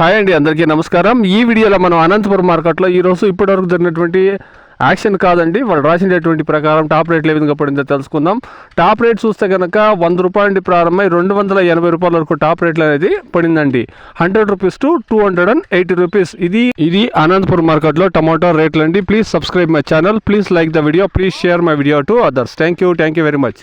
Hi అండి అందరికీ నమస్కారం. ఈ వీడియోలో మనం అనంతపురం మార్కెట్లో ఈ రోజు ఇప్పటివరకు జరిగినటువంటి యాక్షన్ కాదండి. వాళ్ళు రాసినటువంటి ప్రకారం టాప్ రేట్లు ఏ విధంగా పడిందో తెలుసుకుందాం. టాప్ రేట్ చూస్తే కనుక వంద రూపాయల నుండి ప్రారంభమై రెండు వందల ఎనభై రూపాయల వరకు టాప్ రేట్లు అనేది పడిందండి. Hundred rupees to two hundred and eighty rupees. ఇది ఇది అనంతపురం మార్కెట్లో టమాటో రేట్లు అండి please subscribe my channel. Please like the video. Please share my video to others. Thank you thank you very much.